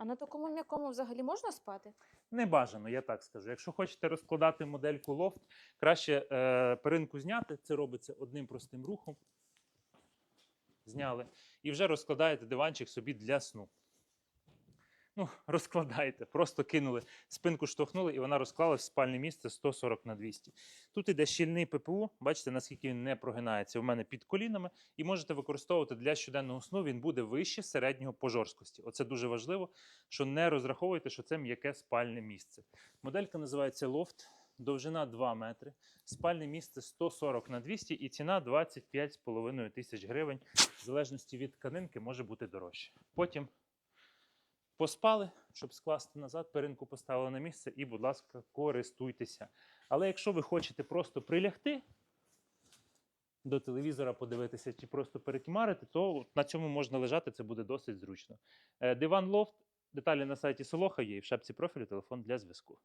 А на такому м'якому взагалі можна спати? Не бажано, я так скажу. Якщо хочете розкладати модельку лофт, краще е, перинку зняти. Це робиться одним простим рухом. Зняли. І вже розкладаєте диванчик собі для сну. Ну, розкладаєте, просто кинули, спинку штовхнули, і вона розклалась в спальне місце 140 на 200. Тут іде щільний ППУ, бачите, наскільки він не прогинається у мене під колінами, і можете використовувати для щоденного сну. Він буде вище середнього по жорсткості. Оце дуже важливо, що не розраховуйте, що це м'яке спальне місце. Моделька називається Loft, довжина 2 метри, спальне місце 140 на 200 і ціна 25,5 тисяч гривень. В залежності від тканинки може бути дорожче. Потім поспали, щоб скласти назад, перинку поставили на місце і, будь ласка, користуйтеся. Але якщо ви хочете просто прилягти до телевізора, подивитися чи просто перекімарити, то на цьому можна лежати, це буде досить зручно. Е, Диван лофт, деталі на сайті Солоха є і в шапці профілю телефон для зв'язку.